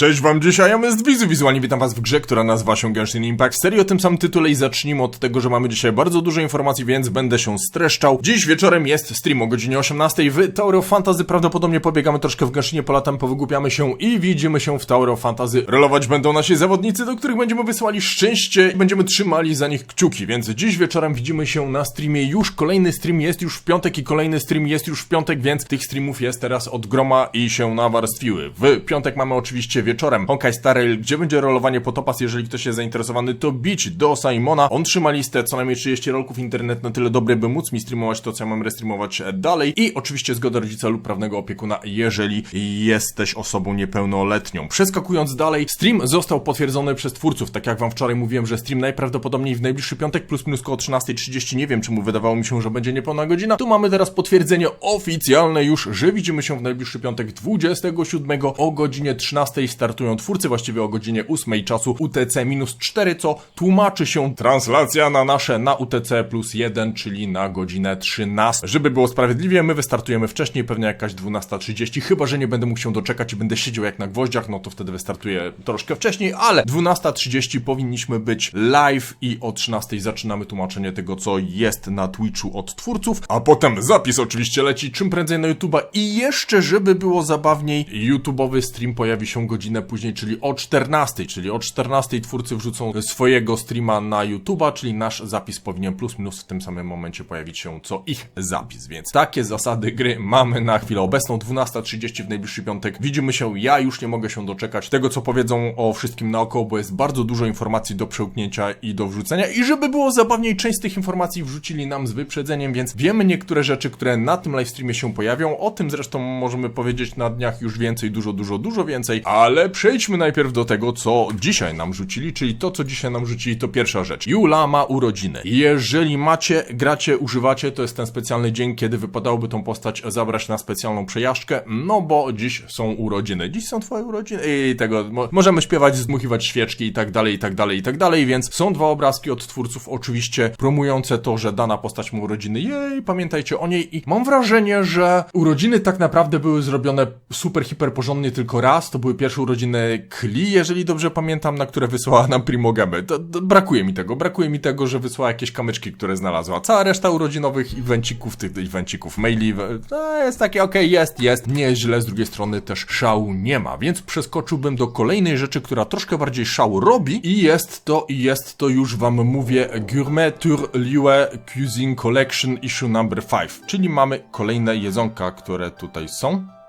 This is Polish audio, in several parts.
Cześć wam dzisiaj, ja jest Wizu, wizualnie witam was w grze, która nazywa się Genshin Impact serii o tym samym tytule i zacznijmy od tego, że mamy dzisiaj bardzo dużo informacji, więc będę się streszczał. Dziś wieczorem jest stream o godzinie 18 w Tower of Fantasy, prawdopodobnie pobiegamy troszkę w Genshinie, polatem powygłupiamy się i widzimy się w Tower of Fantasy. Rolować będą nasi zawodnicy, do których będziemy wysyłali szczęście i będziemy trzymali za nich kciuki, więc dziś wieczorem widzimy się na streamie, już kolejny stream jest już w piątek i kolejny stream jest już w piątek, więc tych streamów jest teraz od groma i się nawarstwiły. W piątek mamy oczywiście wieczorem Honkai Star Rail, gdzie będzie rolowanie po topas, jeżeli ktoś jest zainteresowany, to bić do Simona. On trzyma listę co najmniej 30 rolków, internet na tyle dobry, by móc mi streamować to, co ja mam restreamować e, dalej i oczywiście zgoda rodzica lub prawnego opiekuna, jeżeli jesteś osobą niepełnoletnią. Przeskakując dalej, stream został potwierdzony przez twórców, tak jak wam wczoraj mówiłem, że stream najprawdopodobniej w najbliższy piątek plus minus koło 13.30, nie wiem czemu wydawało mi się, że będzie niepełna godzina, tu mamy teraz potwierdzenie oficjalne już, że widzimy się w najbliższy piątek 27 o godzinie 13 startują twórcy, właściwie o godzinie 8 czasu UTC minus 4, co tłumaczy się translacja na nasze na UTC plus 1, czyli na godzinę 13. Żeby było sprawiedliwie, my wystartujemy wcześniej, pewnie jakaś 12.30, chyba że nie będę mógł się doczekać i będę siedział jak na gwoździach, no to wtedy wystartuję troszkę wcześniej, ale 12.30 powinniśmy być live i o 13.00 zaczynamy tłumaczenie tego, co jest na Twitchu od twórców, a potem zapis oczywiście leci czym prędzej na YouTube'a. I jeszcze, żeby było zabawniej, YouTube'owy stream pojawi się godzinę później, czyli o 14.00, czyli o 14.00 twórcy wrzucą swojego streama na YouTube'a, czyli nasz zapis powinien plus minus w tym samym momencie pojawić się, co ich zapis, więc takie zasady gry mamy na chwilę obecną, 12.30 w najbliższy piątek, widzimy się, ja już nie mogę się doczekać tego, co powiedzą o wszystkim naokoło, bo jest bardzo dużo informacji do przełknięcia i do wrzucenia. I żeby było zabawniej, część z tych informacji wrzucili nam z wyprzedzeniem, więc wiemy niektóre rzeczy, które na tym livestreamie się pojawią, o tym zresztą możemy powiedzieć na dniach już więcej, dużo, dużo, dużo więcej, ale przejdźmy najpierw do tego, co dzisiaj nam rzucili, czyli to, co dzisiaj nam rzucili, to pierwsza rzecz. Jula ma urodziny. Jeżeli macie, gracie, używacie, to jest ten specjalny dzień, kiedy wypadałoby tą postać zabrać na specjalną przejażdżkę, no bo dziś są urodziny. Dziś są twoje urodziny i tego, mo możemy śpiewać, zdmuchiwać świeczki i tak dalej, i tak dalej, i tak dalej, więc są dwa obrazki od twórców, oczywiście promujące to, że dana postać ma urodziny. Jej, pamiętajcie o niej i mam wrażenie, że urodziny tak naprawdę były zrobione super, hiper porządnie tylko raz. To były pierwsze urodziny Kli, jeżeli dobrze pamiętam, na które wysłała nam Primogamy. To, to brakuje mi tego, brakuje mi tego, że wysłała jakieś kamyczki, które znalazła. Cała reszta urodzinowych evencików, tych evencików maili, to jest takie, okej, jest, jest, nieźle, z drugiej strony też szału nie ma, więc przeskoczyłbym do kolejnej rzeczy, która troszkę bardziej szału robi i jest to, i jest to już wam mówię, Gourmet Tour Liue Cuisine Collection Issue Number 5, czyli mamy kolejne jedzonka, które tutaj są.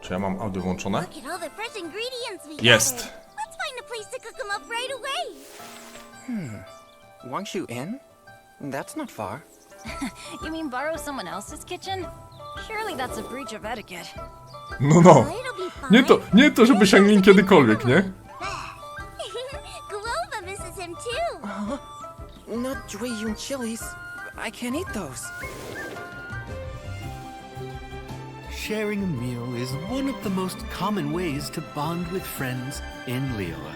Czy ja mam audio włączone? Jest. added. Let's find a place to cook them up right away. Wangshu Inn? That's not far. You mean borrow someone else's kitchen? Surely that's a breach of etiquette. No, no. It'll be fine. Nie to, nie to, żeby sięgnij kiedykolwiek, nie? Glova misses him too. Not Jueyun chilies. I can't eat those. Sharing a meal is one of the most common ways to bond with friends in Lioa.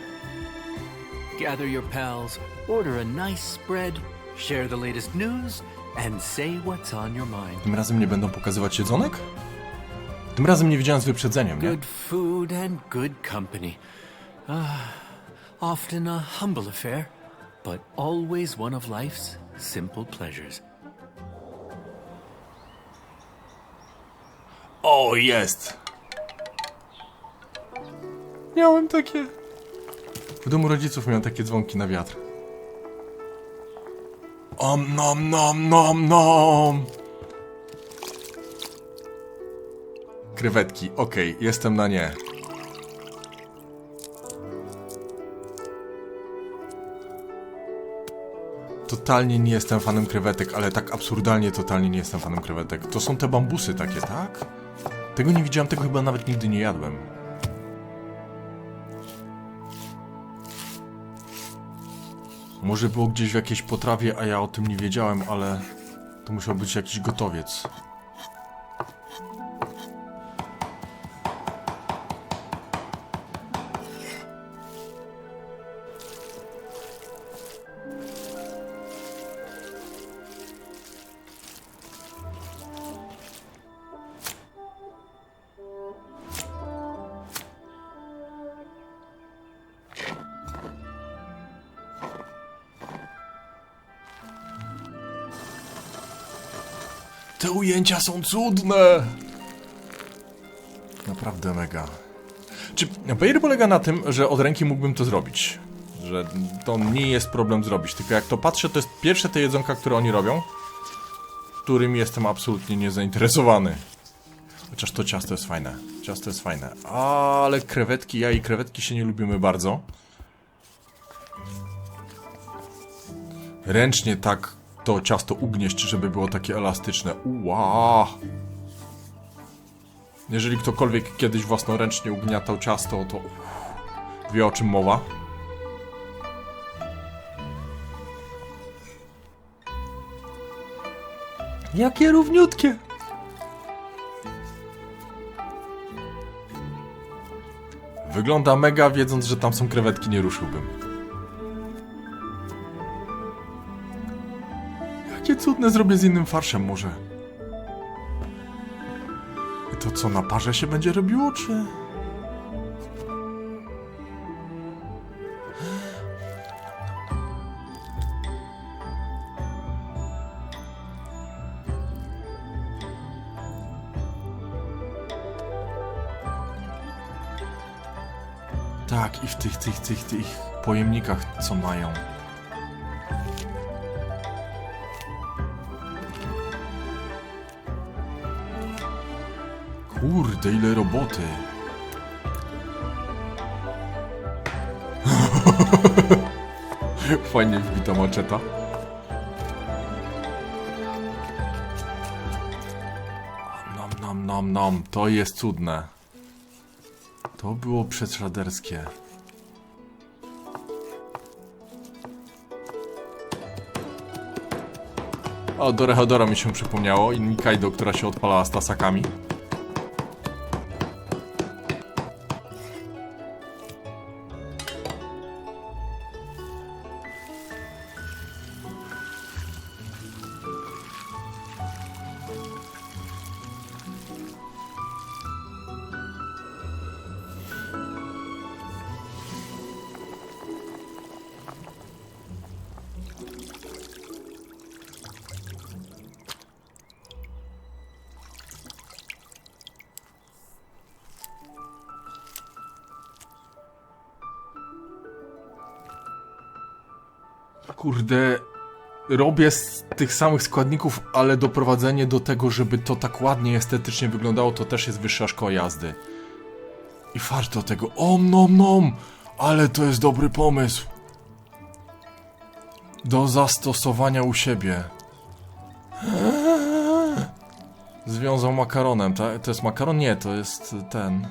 Gather your pals, order a nice spread, share the latest news, and say what's on your mind. Tym razem nie będą pokazywać jedzonek? Tym razem nie widziałem z wyprzedzeniem, nie? Good food and good company. Ah, often a humble affair, but always one of life's simple pleasures. O, jest! Miałem takie... W domu rodziców miałem takie dzwonki na wiatr. Om nom nom nom nom! Krewetki, okej, jestem na nie. Totalnie nie jestem fanem krewetek, ale tak absurdalnie totalnie nie jestem fanem krewetek. To są te bambusy takie, tak? Tego nie widziałem, tego chyba nawet nigdy nie jadłem. Może było gdzieś w jakiejś potrawie, a ja o tym nie wiedziałem, ale to musiał być jakiś gotowiec. Te ujęcia są cudne! Naprawdę mega. Czy Bayer polega na tym, że od ręki mógłbym to zrobić? Że to nie jest problem zrobić, tylko jak to patrzę, to jest pierwsze te jedzonka, które oni robią, którym jestem absolutnie niezainteresowany. Chociaż to ciasto jest fajne. Ciasto jest fajne. Ale krewetki, ja i krewetki się nie lubimy bardzo. Ręcznie tak to ciasto ugnieść, żeby było takie elastyczne. Uła! Jeżeli ktokolwiek kiedyś własnoręcznie ugniatał ciasto, to wie o czym mowa. Jakie równiutkie! Wygląda mega, wiedząc, że tam są krewetki, nie ruszyłbym. Jakie cudne zrobię z innym farszem może. I to co, na parze się będzie robiło, czy... Tak, i w tych, tych, tych, tych pojemnikach, co mają. Kurde, ile roboty. Fajnie wbita maczeta. Nom, nom, nom, nom. To jest cudne. To było przedszaderskie. O, do Rehodora mi się przypomniało i Nikaido, która się odpalała z tasakami. Kurde, robię z tych samych składników, ale doprowadzenie do tego, żeby to tak ładnie estetycznie wyglądało, to też jest wyższa szkoła jazdy. I do tego. Om nom nom! Ale to jest dobry pomysł. Do zastosowania u siebie. Związał makaronem, tak? To jest makaron? Nie, to jest ten.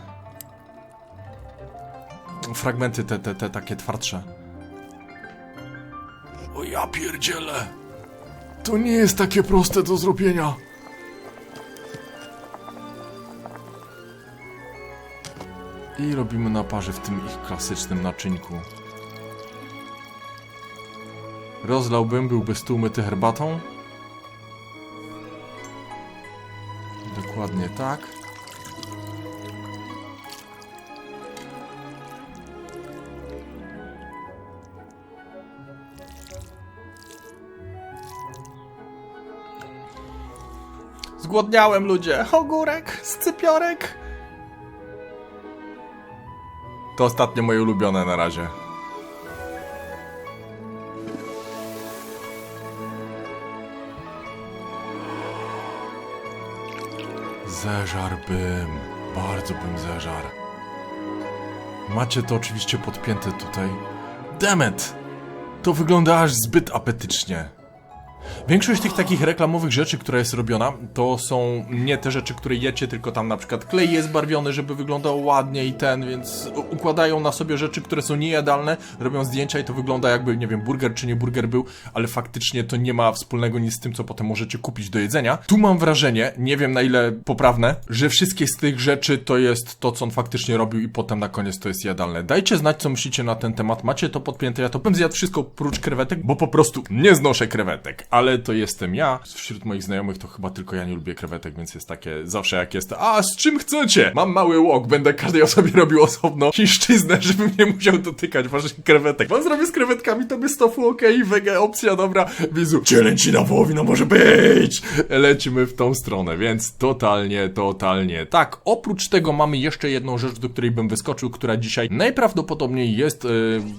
Fragmenty te, te, te takie twardsze. O ja pierdzielę! To nie jest takie proste do zrobienia. I robimy na parze w tym ich klasycznym naczynku. Rozlałbym, byłby stół myty herbatą. Dokładnie tak. Zgłodniałem ludzie. Ogórek, scypiorek. To ostatnie moje ulubione na razie. Zeżarłbym. Bardzo bym zeżar. Macie to oczywiście podpięte tutaj. Demet! To wygląda aż zbyt apetycznie. Większość tych takich reklamowych rzeczy, która jest robiona, to są nie te rzeczy, które jecie, tylko tam na przykład klej jest barwiony, żeby wyglądał ładnie i ten, więc układają na sobie rzeczy, które są niejadalne, robią zdjęcia i to wygląda jakby, nie wiem, burger czy nie burger był, ale faktycznie to nie ma wspólnego nic z tym, co potem możecie kupić do jedzenia. Tu mam wrażenie, nie wiem na ile poprawne, że wszystkie z tych rzeczy to jest to, co on faktycznie robił i potem na koniec to jest jadalne. Dajcie znać, co myślicie na ten temat. Macie to podpięte, ja to bym zjadł wszystko oprócz krewetek, bo po prostu nie znoszę krewetek. Ale to jestem ja. Wśród moich znajomych to chyba tylko ja nie lubię krewetek, więc jest takie zawsze jak jest, a z czym chcecie? Mam mały łok, będę każdej osobie robił osobno chińszczyznę, żebym nie musiał dotykać waszych krewetek. Wam zrobię z krewetkami, to by stofu okej, wege opcja, dobra, wizu. Cielęcina wołowina może być! Lecimy w tą stronę, więc totalnie, totalnie. Tak, oprócz tego mamy jeszcze jedną rzecz, do której bym wyskoczył, która dzisiaj najprawdopodobniej jest e,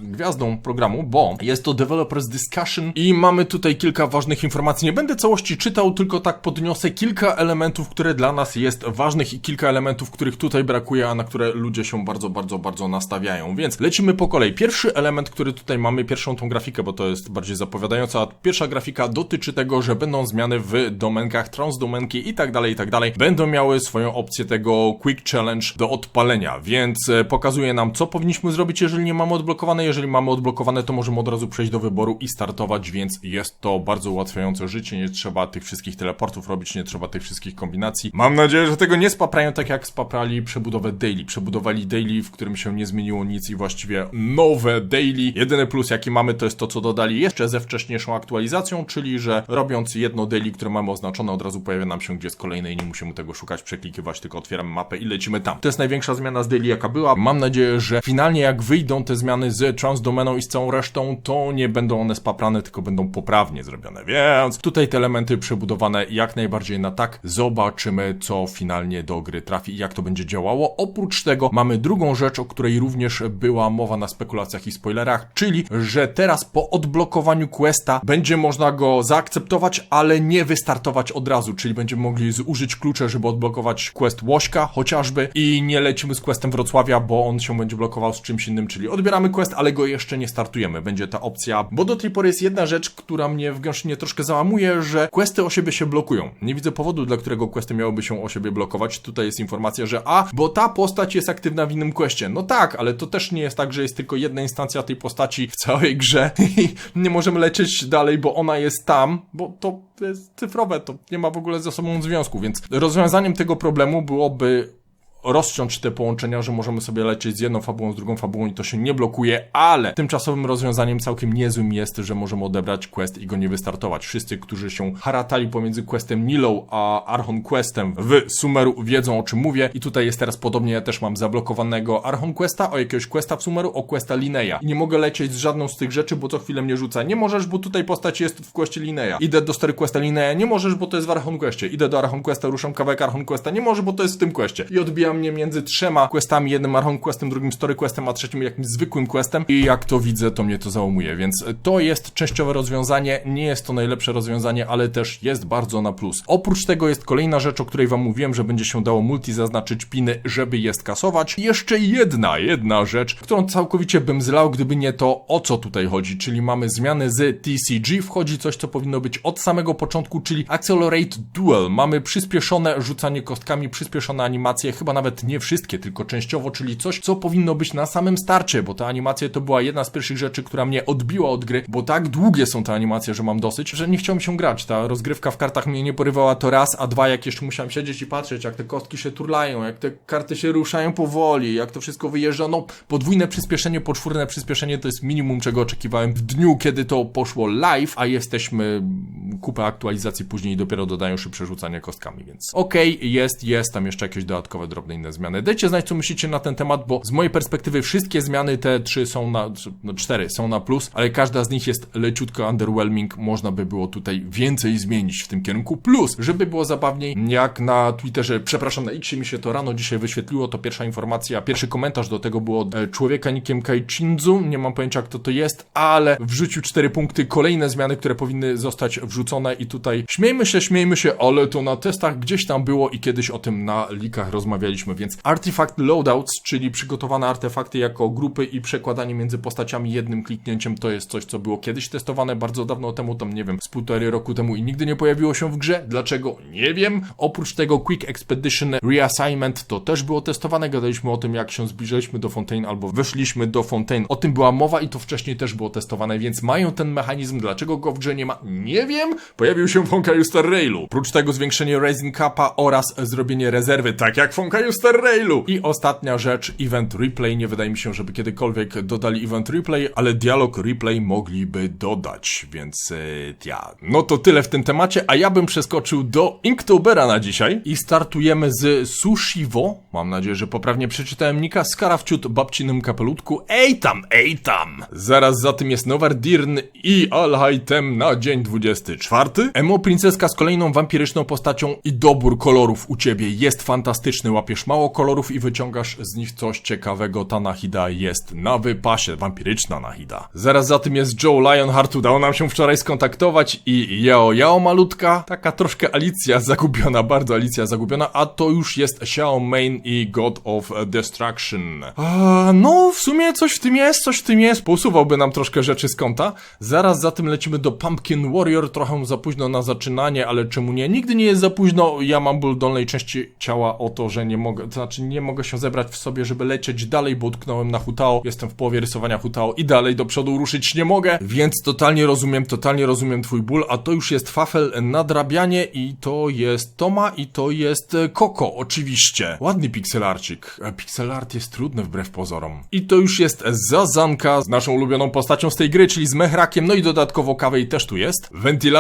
gwiazdą programu, bo jest to Developers Discussion i mamy tutaj kilka ważnych informacji. Nie będę całości czytał, tylko tak podniosę kilka elementów, które dla nas jest ważnych i kilka elementów, których tutaj brakuje, a na które ludzie się bardzo, bardzo, bardzo nastawiają. Więc lecimy po kolei. Pierwszy element, który tutaj mamy, pierwszą tą grafikę, bo to jest bardziej zapowiadająca. Pierwsza grafika dotyczy tego, że będą zmiany w domenkach, transdomenki i tak dalej, i tak dalej. Będą miały swoją opcję tego Quick Challenge do odpalenia, więc e, pokazuje nam, co powinniśmy zrobić, jeżeli nie mamy odblokowane. Jeżeli mamy odblokowane, to możemy od razu przejść do wyboru i startować, więc jest to bardzo ułatwiające życie. Nie trzeba tych wszystkich teleportów robić, nie trzeba tych wszystkich kombinacji. Mam nadzieję, że tego nie spaprają tak jak spaprali przebudowę daily. Przebudowali daily, w którym się nie zmieniło nic i właściwie nowe daily. Jedyny plus jaki mamy to jest to, co dodali jeszcze ze wcześniejszą aktualizacją, czyli że robiąc jedno daily, które mamy oznaczone, od razu pojawia nam się gdzie jest kolejne i nie musimy tego szukać, przeklikiwać, tylko otwieramy mapę i lecimy tam. To jest największa zmiana z daily jaka była. Mam nadzieję, że finalnie jak wyjdą te zmiany z transdomeną i z całą resztą, to nie będą one spaprane, tylko będą poprawnie zrobione. Więc tutaj te elementy przebudowane jak najbardziej na tak. Zobaczymy, co finalnie do gry trafi i jak to będzie działało. Oprócz tego mamy drugą rzecz, o której również była mowa na spekulacjach i spoilerach, czyli, że teraz po odblokowaniu questa będzie można go zaakceptować, ale nie wystartować od razu, czyli będziemy mogli zużyć klucze, żeby odblokować quest Łośka chociażby i nie lecimy z questem Wrocławia, bo on się będzie blokował z czymś innym, czyli odbieramy quest, ale go jeszcze nie startujemy. Będzie ta opcja, bo do tej pory jest jedna rzecz, która mnie w Genshinie troszkę załamuje, że questy o siebie się blokują. Nie widzę powodu, dla którego questy miałyby się o siebie blokować. Tutaj jest informacja, że a, bo ta postać jest aktywna w innym questie. No tak, ale to też nie jest tak, że jest tylko jedna instancja tej postaci w całej grze i nie możemy lecieć dalej, bo ona jest tam, bo to jest cyfrowe, to nie ma w ogóle ze sobą związku, więc rozwiązaniem tego problemu byłoby rozciąć te połączenia, że możemy sobie lecieć z jedną fabułą, z drugą fabułą i to się nie blokuje, ale tymczasowym rozwiązaniem całkiem niezłym jest, że możemy odebrać quest i go nie wystartować. Wszyscy, którzy się haratali pomiędzy questem Nilo a Archon Questem w Sumeru wiedzą o czym mówię i tutaj jest teraz podobnie, ja też mam zablokowanego Archon Questa, o jakiegoś questa w Sumeru, o questa Lineya. I nie mogę lecieć z żadną z tych rzeczy, bo co chwilę mnie rzuca. Nie możesz, bo tutaj postać jest w questie Lineya. Idę do story questa Lineya, nie możesz, bo to jest w Archon Questie. Idę do Archon Questa, ruszam kawałek Archon Questa, nie może, bo to jest w tym questie. I mnie między trzema questami, jednym Archon Questem, drugim Story Questem, a trzecim jakimś zwykłym questem i jak to widzę, to mnie to załamuje, więc to jest częściowe rozwiązanie, nie jest to najlepsze rozwiązanie, ale też jest bardzo na plus. Oprócz tego jest kolejna rzecz, o której wam mówiłem, że będzie się dało multi zaznaczyć piny, żeby je skasować. I jeszcze jedna, jedna rzecz, którą całkowicie bym zlał, gdyby nie to, o co tutaj chodzi, czyli mamy zmiany z TCG, wchodzi coś, co powinno być od samego początku, czyli Accelerate Duel. Mamy przyspieszone rzucanie kostkami, przyspieszone animacje, chyba nawet nie wszystkie, tylko częściowo, czyli coś, co powinno być na samym starcie, bo te animacje to była jedna z pierwszych rzeczy, która mnie odbiła od gry, bo tak długie są te animacje, że mam dosyć, że nie chciałem się grać. Ta rozgrywka w kartach mnie nie porywała to raz, a dwa, jak jeszcze musiałem siedzieć i patrzeć, jak te kostki się turlają, jak te karty się ruszają powoli, jak to wszystko wyjeżdża, no podwójne przyspieszenie, poczwórne przyspieszenie to jest minimum, czego oczekiwałem w dniu, kiedy to poszło live, a jesteśmy kupę aktualizacji później i dopiero dodają szybsze rzucanie kostkami, więc okej, jest, jest, tam jeszcze jakieś dodatkowe, drobne inne zmiany. Dajcie znać, co myślicie na ten temat, bo z mojej perspektywy wszystkie zmiany, te trzy są na, no cztery są na plus, ale każda z nich jest leciutko underwhelming, można by było tutaj więcej zmienić w tym kierunku, plus, żeby było zabawniej, jak na Twitterze, przepraszam, na Xie mi się to rano dzisiaj wyświetliło, to pierwsza informacja, pierwszy komentarz do tego było od e, człowieka nikiem Kaichinzu, nie mam pojęcia kto to jest, ale wrzucił cztery punkty, kolejne zmiany, które powinny zostać wrzucone i tutaj śmiejmy się, śmiejmy się, ale to na testach gdzieś tam było i kiedyś o tym na likach rozmawialiśmy, więc Artifact Loadouts, czyli przygotowane artefakty jako grupy i przekładanie między postaciami jednym kliknięciem, to jest coś, co było kiedyś testowane bardzo dawno temu, tam nie wiem, z półtorej roku temu i nigdy nie pojawiło się w grze. Dlaczego? Nie wiem. Oprócz tego Quick Expedition Reassignment to też było testowane, gadaliśmy o tym, jak się zbliżaliśmy do Fontaine albo weszliśmy do Fontaine. O tym była mowa i to wcześniej też było testowane, więc mają ten mechanizm. Dlaczego go w grze nie ma? Nie wiem. Pojawił się w Honkai Star Railu. Prócz tego zwiększenie Rising Cupa oraz zrobienie rezerwy, tak jak w Honkai Star Railu. I ostatnia rzecz, Event Replay. Nie wydaje mi się, żeby kiedykolwiek dodali Event Replay, ale dialog replay mogliby dodać, więc yy, ja. No to tyle w tym temacie, a ja bym przeskoczył do Inktobera na dzisiaj i startujemy z Sushiwo. Mam nadzieję, że poprawnie przeczytałem Nika z Karawciut babcinym kapelutku. Ej tam, ej tam! Zaraz za tym jest Nowardirn i Alhaitem na dzień 24. Emo Princeska z kolejną wampiryczną postacią i dobór kolorów u ciebie jest fantastyczny. Łapiesz mało kolorów i wyciągasz z nich coś ciekawego. Ta Nahida jest na wypasie, wampiryczna Nahida. Zaraz za tym jest Joe Lionheart, udało nam się wczoraj skontaktować i Yao Yao malutka, taka troszkę Alicja zagubiona, bardzo Alicja zagubiona, a to już jest Xiao Main i God of Destruction. A, no, w sumie coś w tym jest, coś w tym jest. Posuwałby nam troszkę rzeczy z kąta. Zaraz za tym lecimy do Pumpkin Warrior, trochę za późno na zaczynanie, ale czemu nie? Nigdy nie jest za późno. Ja mam ból dolnej części ciała o to, że nie mogę, to znaczy nie mogę się zebrać w sobie, żeby lecieć dalej, bo utknąłem na Hutao. Jestem w połowie rysowania Hutao i dalej do przodu ruszyć nie mogę, więc totalnie rozumiem, totalnie rozumiem twój ból, a to już jest fafel nadrabianie i to jest Toma i to jest e, Koko, oczywiście. Ładny pixelarcik. E, Pixel art jest trudny wbrew pozorom. I to już jest Zazanka z naszą ulubioną postacią z tej gry, czyli z Mehrakiem, no i dodatkowo Kawej też tu jest.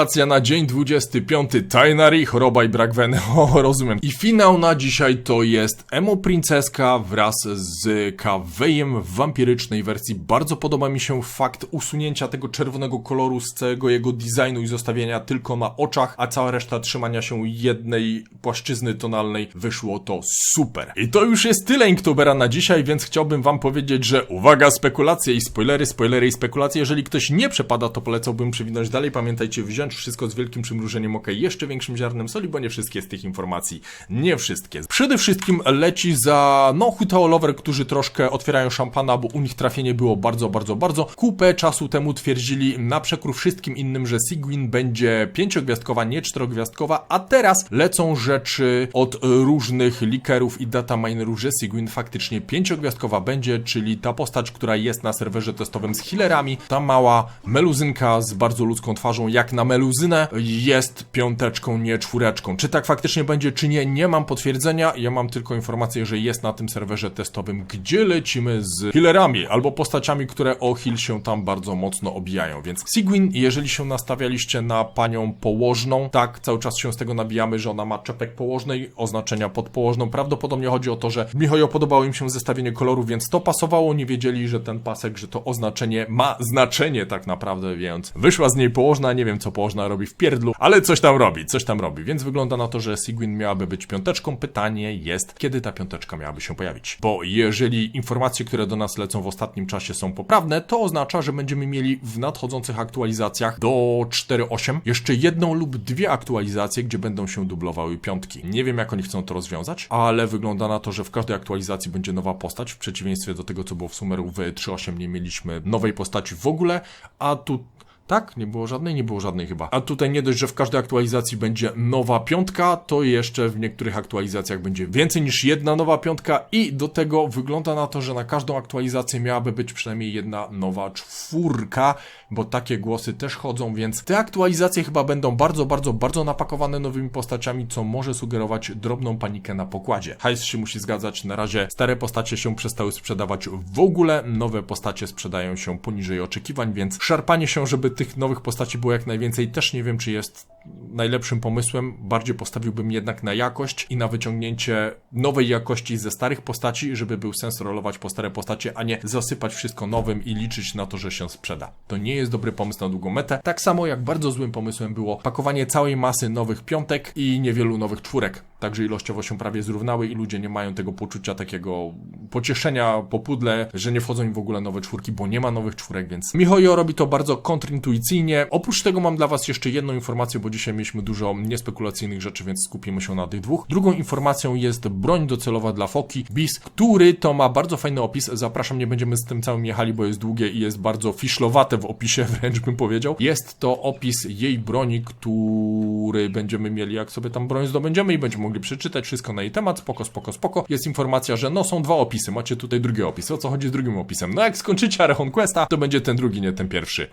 Wentylacja na dzień 25, Tainari, choroba i brak weny, o rozumiem. I finał na dzisiaj to jest Emo Princeska wraz z Kawejem w wampirycznej wersji. Bardzo podoba mi się fakt usunięcia tego czerwonego koloru z całego jego designu i zostawienia tylko na oczach, a cała reszta trzymania się jednej płaszczyzny tonalnej wyszło to super. I to już jest tyle Inktobera na dzisiaj, więc chciałbym wam powiedzieć, że uwaga, spekulacje i spoilery, spoilery i spekulacje. Jeżeli ktoś nie przepada, to polecałbym przewinąć dalej. Pamiętajcie, wziąć wszystko z wielkim przymrużeniem oka i jeszcze większym ziarnem soli, bo nie wszystkie z tych informacji, nie wszystkie. Przede wszystkim leci za, no, Hutao Lover, którzy troszkę otwierają szampana, bo u nich trafienie było bardzo, bardzo, bardzo. Kupę czasu temu twierdzili na przekór wszystkim innym, że Sigwin będzie pięciogwiazdkowa, nie czterogwiazdkowa, a teraz lecą rzeczy od różnych likerów i data minerów, że Sigwin faktycznie pięciogwiazdkowa będzie, czyli ta postać, która jest na serwerze testowym z healerami, ta mała meluzynka z bardzo ludzką twarzą, jak na meluzynę, jest piąteczką, nie czwóreczką. Czy tak faktycznie będzie, czy nie, nie mam potwierdzenia, ja mam tylko informację, że jest na tym serwerze testowym, gdzie lecimy z healerami, albo postaciami, które o heal się tam bardzo mocno obijają, więc Sigwin, jeżeli się nastawialiście na panią położną, tak, cały czas się z tego nabijamy, że ona ma czepek położnej, oznaczenia podpołożną, prawdopodobnie chodzi o to, że w Mihojo podobało im się zestawienie kolorów, więc to pasowało, nie wiedzieli, że ten pasek, że to oznaczenie ma znaczenie tak naprawdę, więc wyszła z niej położna, nie wiem co położna robi w pierdlu, ale coś tam robi, coś tam robi, więc wygląda na to, że Sigwin miałaby być piąteczką, pytanie jest, kiedy ta piąteczka miałaby się pojawić, bo jeżeli informacje, które do nas lecą w ostatnim czasie są poprawne, to oznacza, że będziemy mieli w nadchodzących aktualizacjach do 4.8 jeszcze jedną lub dwie aktualizacje, gdzie będą się dublowały piątki. Nie wiem, jak oni chcą to rozwiązać, ale wygląda na to, że w każdej aktualizacji będzie nowa postać, w przeciwieństwie do tego, co było w Sumeru w 3.8 nie mieliśmy nowej postaci w ogóle, a tu tak? Nie było żadnej? Nie było żadnej chyba. A tutaj nie dość, że w każdej aktualizacji będzie nowa piątka, to jeszcze w niektórych aktualizacjach będzie więcej niż jedna nowa piątka i do tego wygląda na to, że na każdą aktualizację miałaby być przynajmniej jedna nowa czwórka, bo takie głosy też chodzą, więc te aktualizacje chyba będą bardzo, bardzo, bardzo napakowane nowymi postaciami, co może sugerować drobną panikę na pokładzie. Hajs się musi zgadzać, na razie stare postacie się przestały sprzedawać w ogóle, nowe postacie sprzedają się poniżej oczekiwań, więc szarpanie się, żeby tych nowych postaci było jak najwięcej, też nie wiem, czy jest najlepszym pomysłem. Bardziej postawiłbym jednak na jakość i na wyciągnięcie nowej jakości ze starych postaci, żeby był sens rolować po stare postacie, a nie zasypać wszystko nowym i liczyć na to, że się sprzeda. To nie jest dobry pomysł na długą metę. Tak samo jak bardzo złym pomysłem było pakowanie całej masy nowych piątek i niewielu nowych czwórek. Także ilościowo się prawie zrównały i ludzie nie mają tego poczucia takiego pocieszenia po pudle, że nie wchodzą im w ogóle nowe czwórki, bo nie ma nowych czwórek, więc Mihoyo robi to bardzo kontrintuicyjnie. Oprócz tego mam dla Was jeszcze jedną informację, bo dzisiaj mieliśmy dużo niespekulacyjnych rzeczy, więc skupimy się na tych dwóch. Drugą informacją jest broń docelowa dla Foki, BIS, który to ma bardzo fajny opis. Zapraszam, nie będziemy z tym całym jechali, bo jest długie i jest bardzo fiszlowate w opisie, wręcz bym powiedział. Jest to opis jej broni, który będziemy mieli, jak sobie tam broń zdobędziemy i będziemy mogli przeczytać wszystko na jej temat. Spoko, spoko, spoko. Jest informacja, że no są dwa opisy. Macie tutaj drugi opis. O co chodzi z drugim opisem? No jak skończycie Archon Questa, to będzie ten drugi, nie ten pierwszy.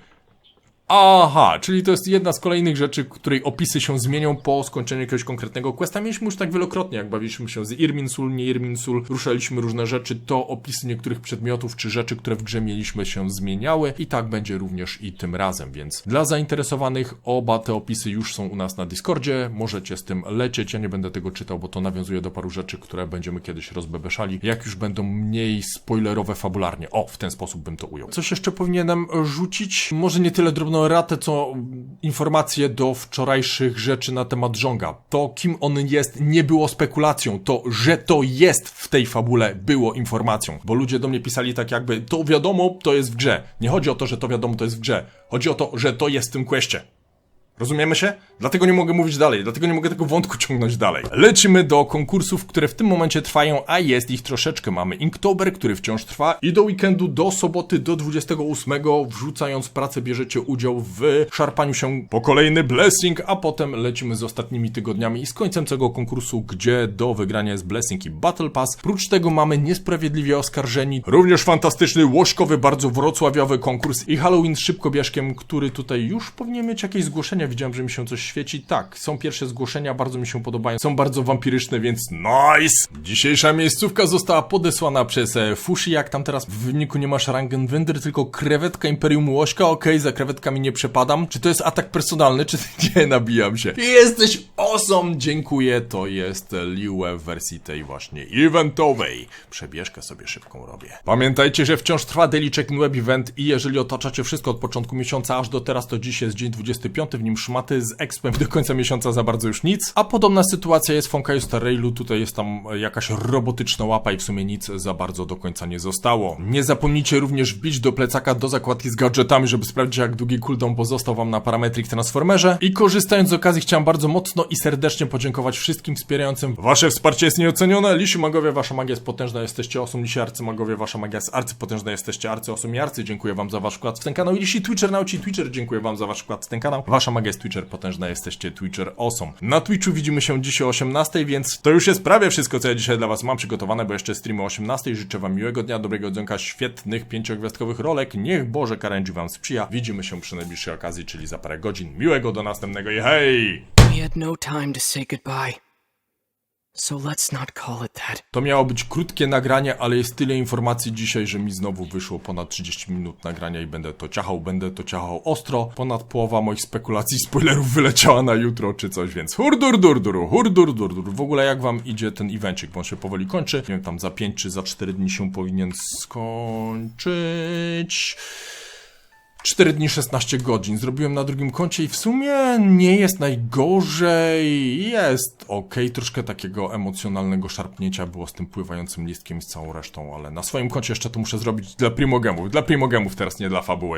Aha, czyli to jest jedna z kolejnych rzeczy, której opisy się zmienią po skończeniu jakiegoś konkretnego questa. Mieliśmy już tak wielokrotnie, jak bawiliśmy się z Irminsul, nie Irminsul, ruszaliśmy różne rzeczy, to opisy niektórych przedmiotów czy rzeczy, które w grze mieliśmy się zmieniały i tak będzie również i tym razem, więc dla zainteresowanych oba te opisy już są u nas na Discordzie, możecie z tym lecieć, ja nie będę tego czytał, bo to nawiązuje do paru rzeczy, które będziemy kiedyś rozbebeszali, jak już będą mniej spoilerowe fabularnie. O, w ten sposób bym to ujął. Coś jeszcze powinienem rzucić? Może nie tyle drobną ratę, co informacje do wczorajszych rzeczy na temat Żonga. To, kim on jest, nie było spekulacją. To, że to jest w tej fabule, było informacją. Bo ludzie do mnie pisali tak jakby, to wiadomo, to jest w grze. Nie chodzi o to, że to wiadomo, to jest w grze. Chodzi o to, że to jest w tym questie. Rozumiemy się? Dlatego nie mogę mówić dalej, dlatego nie mogę tego wątku ciągnąć dalej. Lecimy do konkursów, które w tym momencie trwają, a jest ich troszeczkę. Mamy Inktober, który wciąż trwa i do weekendu, do soboty, do 28, wrzucając pracę, bierzecie udział w szarpaniu się po kolejny Blessing, a potem lecimy z ostatnimi tygodniami i z końcem tego konkursu, gdzie do wygrania jest Blessing i Battle Pass. Prócz tego mamy Niesprawiedliwie Oskarżeni, również fantastyczny, łośkowy, bardzo wrocławiowy konkurs i Halloween z szybkobieszkiem, który tutaj już powinien mieć jakieś zgłoszenia. Widziałem, że mi się coś świeci. Tak, są pierwsze zgłoszenia, bardzo mi się podobają. Są bardzo wampiryczne, więc nice! Dzisiejsza miejscówka została podesłana przez e, Fushi. Jak tam teraz w wyniku nie masz Rangenwender, tylko krewetka Imperium Łośka. Okej, za krewetkami nie przepadam. Czy to jest atak personalny, czy nie? Nabijam się. Jesteś awesome! Dziękuję. To jest Liue w wersji tej właśnie eventowej. Przebieżkę sobie szybką robię. Pamiętajcie, że wciąż trwa Daily Check-in Web Event i jeżeli otaczacie wszystko od początku miesiąca aż do teraz, to dziś jest dzień 25, w nim szmaty z expem do końca miesiąca za bardzo już nic. A podobna sytuacja jest w Honkai Railu, tutaj jest tam jakaś robotyczna łapa i w sumie nic za bardzo do końca nie zostało. Nie zapomnijcie również wbić do plecaka do zakładki z gadżetami, żeby sprawdzić jak długi cooldown pozostał wam na Parametric Transformerze. I korzystając z okazji chciałem bardzo mocno i serdecznie podziękować wszystkim wspierającym. Wasze wsparcie jest nieocenione. Lisi magowie, wasza magia jest potężna, jesteście osum. Lisi arcymagowie, wasza magia jest arcypotężna, jesteście arcy osum i arcy. Dziękuję wam za wasz wkład w ten kanał. Lisi Twitcher, nauci Twitcher, dziękuję wam za wasz wkład w ten kanał. Wasza magia jest Twitcher, potężna, jesteście Twitcher osum. Na Twitchu widzimy się dzisiaj o 18, więc to już jest prawie wszystko, co ja dzisiaj dla was mam przygotowane, bo jeszcze streamy o 18. Życzę wam miłego dnia, dobrego dzionka, świetnych pięciogwiazdkowych rolek. Niech Boże Karędzi wam sprzyja. Widzimy się przy najbliższej okazji, czyli za parę godzin. Miłego do następnego i hej! We had no time to say goodbye. To miało być krótkie nagranie, ale jest tyle informacji dzisiaj, że mi znowu wyszło ponad 30 minut nagrania i będę to ciachał, będę to ciachał ostro. Ponad połowa moich spekulacji, spoilerów wyleciała na jutro czy coś, więc hurdur durduru, hurdur durduru. W ogóle jak wam idzie ten evencik, bo on się powoli kończy. Nie wiem, tam za 5 czy za 4 dni się powinien skończyć. 4 dni 16 godzin. Zrobiłem na drugim koncie i w sumie nie jest najgorzej. Jest ok, troszkę takiego emocjonalnego szarpnięcia było z tym pływającym listkiem i z całą resztą, ale na swoim koncie jeszcze to muszę zrobić dla primogemów. Dla primogemów teraz, nie dla fabuły.